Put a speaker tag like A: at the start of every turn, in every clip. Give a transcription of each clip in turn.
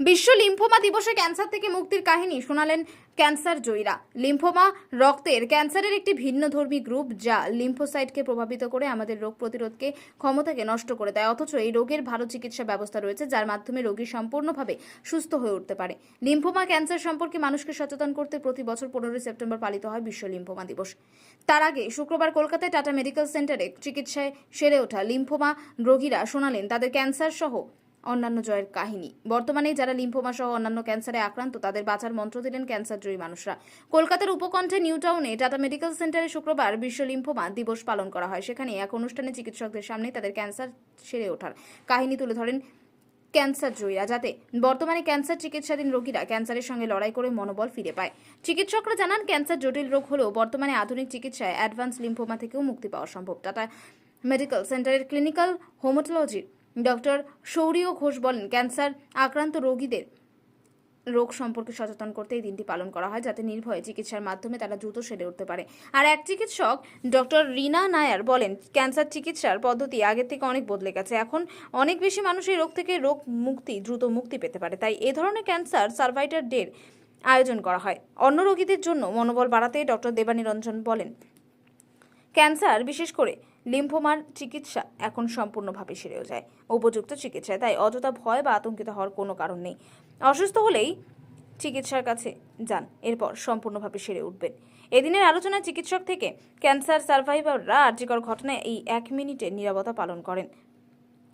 A: বিশ্ব লিম্ফোমা দিবসে ক্যান্সার থেকে মুক্তির কাহিনী শোনালেন ক্যান্সার জয়ীরা। লিম্ফোমা রক্তের ক্যান্সারের একটি ভিন্নধর্মী গ্রুপ যা লিম্ফোসাইটকে প্রভাবিত করে আমাদের রোগ প্রতিরোধকে, ক্ষমতাকে নষ্ট করে দেয়। অথচ এই রোগের ভালো চিকিৎসা ব্যবস্থা রয়েছে যার মাধ্যমে রোগী সম্পূর্ণভাবে সুস্থ হয়ে উঠতে পারে। লিম্ফোমা ক্যান্সার সম্পর্কে মানুষকে সচেতন করতে প্রতি বছর পনেরোই সেপ্টেম্বর পালিত হয় বিশ্ব লিম্ফোমা দিবস। তার আগে শুক্রবার কলকাতায় টাটা মেডিকেল সেন্টারে চিকিৎসায় সেরে ওঠা লিম্ফোমা রোগীরা শোনালেন, তাদের ক্যান্সার সহ অন্যান্য জয়ের কাহিনী। বর্তমানে যারা লিম্ফোমা সহ অন্যান্য ক্যান্সারে আক্রান্ত, তাদের বাঁচার মন্ত্র দিলেন ক্যান্সার জয়ী মানুষরা। কলকাতার উপকণ্ঠে নিউ টাউনে টাটা মেডিকেল সেন্টারে শুক্রবার বিশ্ব লিম্ফোমা দিবস পালন করা হয়। সেখানে এক অনুষ্ঠানে চিকিৎসকদের সামনে তাদের ক্যান্সার সেরে ওঠার কাহিনী তুলে ধরেন ক্যান্সার জয়ীরা, যাতে বর্তমানে ক্যান্সার চিকিৎসাধীন রোগীরা ক্যান্সারের সঙ্গে লড়াই করে মনোবল ফিরে পায়। চিকিৎসকরা জানান, ক্যান্সার জটিল রোগ হলেও বর্তমানে আধুনিক চিকিৎসায় অ্যাডভান্স লিম্ফোমা থেকেও মুক্তি পাওয়া সম্ভব। টাটা মেডিকেল সেন্টারের ক্লিনিক্যাল হোমাটোলজির ডক্টর সৌরীয় ঘোষ বলেন, ক্যান্সার আক্রান্ত রোগীদের রোগ সম্পর্কে সচেতন করতে এই দিনটি পালন করা হয় যাতে নির্ভয়ে চিকিৎসার মাধ্যমে তারা দ্রুত সেরে উঠতে পারে। আর এক চিকিৎসক, ডক্টর রিনা নায়ার বলেন, ক্যান্সার চিকিৎসার পদ্ধতি আগের থেকে অনেক বদলে গেছে। এখন অনেক বেশি মানুষ এই রোগ থেকে রোগ মুক্তি, দ্রুত মুক্তি পেতে পারে। তাই এ ধরনের ক্যান্সার সার্ভাইটার ডের আয়োজন করা হয়। অন্য রোগীদের জন্য মনোবল বাড়াতে ডক্টর দেবানিরঞ্জন বলেন, ক্যান্সার বিশেষ করে লিম্ফোমার চিকিৎসা এখন সম্পূর্ণভাবে সেরেও যায়। উপযুক্ত চিকিৎসায় তাই অযথা ভয় বা আতঙ্কিত হওয়ার কোনো কারণ নেই। অসুস্থ হলেই চিকিৎসার কাছে যান, এরপর সম্পূর্ণভাবে সেরে উঠবেন। এদিনের আলোচনায় চিকিৎসক থেকে ক্যান্সার সার্ভাইভাররা আর্যিকর ঘটনায় এই এক মিনিটে নিরাপত্তা পালন করেন।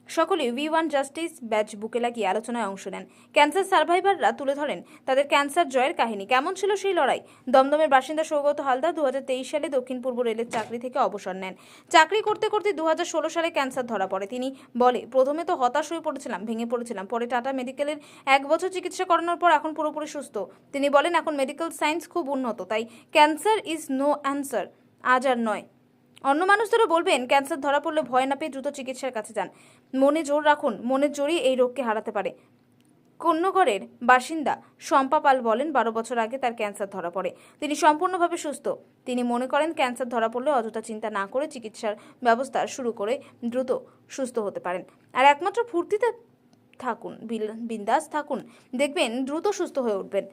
A: সকলে উই ওয়ান জাস্টিস ব্যাচ বুকে লাগিয়ে আলোচনায় অংশ নেন। ক্যান্সার সার্ভাইভাররা তুলে ধরেন তাদের ক্যান্সার জয়ের কাহিনী। কেমন ছিল সেই লড়াই? দমদমের বাসিন্দা সৌগত হালদা দু হাজার তেইশ সালে দক্ষিণ পূর্ব রেলের চাকরি থেকে অবসর নেন। চাকরি করতে করতে দু হাজার ষোলো সালে ক্যান্সার ধরা পড়ে। তিনি বলে, প্রথমে তো হতাশ হয়ে পড়েছিলাম, ভেঙে পড়েছিলাম। পরে টাটা মেডিকেলের এক বছর চিকিৎসা করানোর পর এখন পুরোপুরি সুস্থ। তিনি বলেন, এখন মেডিকেল সায়েন্স খুব উন্নত, তাই ক্যান্সার ইজ নো অ্যান্সার আজ আর নয়। অন্য মানুষদেরও বলবেন, ক্যান্সার ধরা পড়লে ভয় না পেয়ে দ্রুত চিকিৎসার কাছে যান। মনে জোর রাখুন মনের জোরই এই রোগকে হারাতে পারে। কন্যগড়ের বাসিন্দা শম্পা পাল বলেন, বারো বছর আগে তার ক্যান্সার ধরা পড়ে। তিনি সম্পূর্ণভাবে সুস্থ। তিনি মনে করেন, ক্যান্সার ধরা পড়লে অযথা চিন্তা না করে চিকিৎসার ব্যবস্থা শুরু করে দ্রুত সুস্থ হতে পারেন। আর একমাত্র ফুর্তিতে থাকুন বিন্দাস থাকুন। দেখবেন, দ্রুত সুস্থ হয়ে উঠবেন।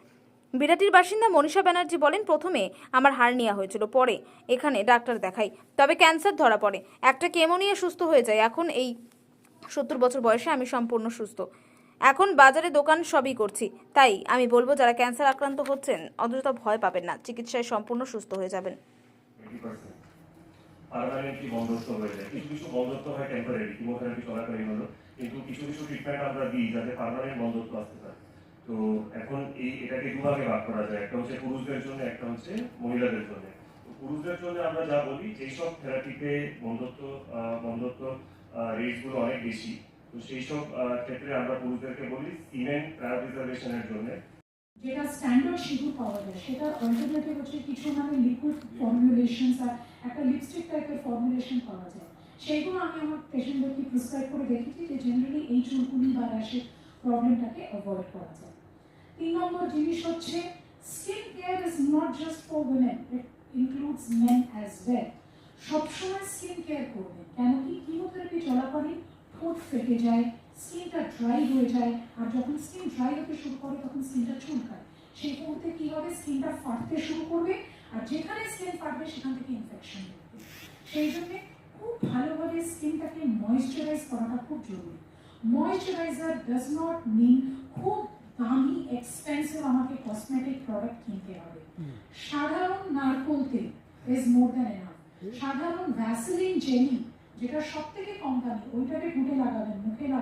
A: বিরাটির বাসিন্দা মনীষা ব্যানার্জি বলেন, প্রথমে আমার হাড় নেওয়া হয়েছিল, পরে এখানে ডাক্তার দেখাই। তবে ক্যান্সার ধরা পড়ে। একটা কেমো নিয়ে সুস্থ হয়ে যায় এখন এই সত্তর বছর বয়সে আমি সম্পূর্ণ সুস্থ। এখন বাজারে দোকান সবই করছি। তাই আমি বলব, যারা ক্যান্সার আক্রান্ত হচ্ছেন অযথা ভয় পাবেন না। চিকিৎসায় সম্পূর্ণ সুস্থ হয়ে যাবেন।
B: হয়ে যায়। কিছু কিছু বন্ধত্ব হয় টেম্পোরারি কিমোথেরাপি চলাকালীন হলো কিন্তু কিছু কিছু ট্রিটমেন্ট আমরা দিই যাতে বন্ধত্ব আসতে পারে। তো এখন এই এটাকে দুভাগে ভাগ করা যায়, একটা হচ্ছে পুরুষদের জন্য, একটা হচ্ছে মহিলাদের জন্য। পুরুষদের জন্য আমরা যা বলি, যেসব থেরাপিতে বন্ধত্ব বন্ধত্ব রেটগুলো অনেক বেশি, তো সেই সব ক্ষেত্রে আমরা পুরুষদেরকে বলি সিমেন্ট প্রায়োরিটাইজেশনের জন্য।
C: যেটা স্ট্যান্ডার্ড সিঁদুর পাওয়া যায়, সেটা অল্টারনেটিভ হচ্ছে কিছু মানে লিকুইড ফর্মুলেশনস আর একটা লিপস্টিক টাইপের ফর্মুলেশন পাওয়া যায়। সেইগুলো আমি আমার পেশেন্টদেরকে প্রিসক্রাইব করে দেখেছি যে জেনারেলি এই চুলকুনি বা র্যাশের প্রবলেমটাকে অ্যাভয়েড করা যায়। তিন নম্বর জিনিস হচ্ছে skin care is not just for women it includes men as well সবসময় স্কিন কেয়ার করবেন কেন কি কিমোথেরাপি চলাকালীন ঠোঁট ফেটে যায় স্কিনটা ড্রাই হয়ে যায়, আর যখন স্কিন ড্রাই হতে শুরু করে, তখন স্কিনটা চুলকায়। সেই মুহূর্তে কি হবে? স্কিনটা ফাটতে শুরু করবে, আর যেখানে স্কিন ফাটবে, সেখান থেকে ইনফেকশন সেই জন্য খুব ভালোভাবে স্কিনটাকে ময়েশ্চারাইজ করাটা খুব জরুরি। ময়েশ্চারাইজার ডাজ নট মিন খুব দামি এক্সপেন্সিভ আমাকে কসমেটিক প্রোডাক্ট কিনতে হবে। সাধারণ নারকোল তেল ইজ মোর দ্যান এনাফ সাধারণ ভ্যাসলিন জেলি যেটা সব থেকে কম দামি ওইটাকে ঘুটে লাগাবেন মুখে লাগাবেন।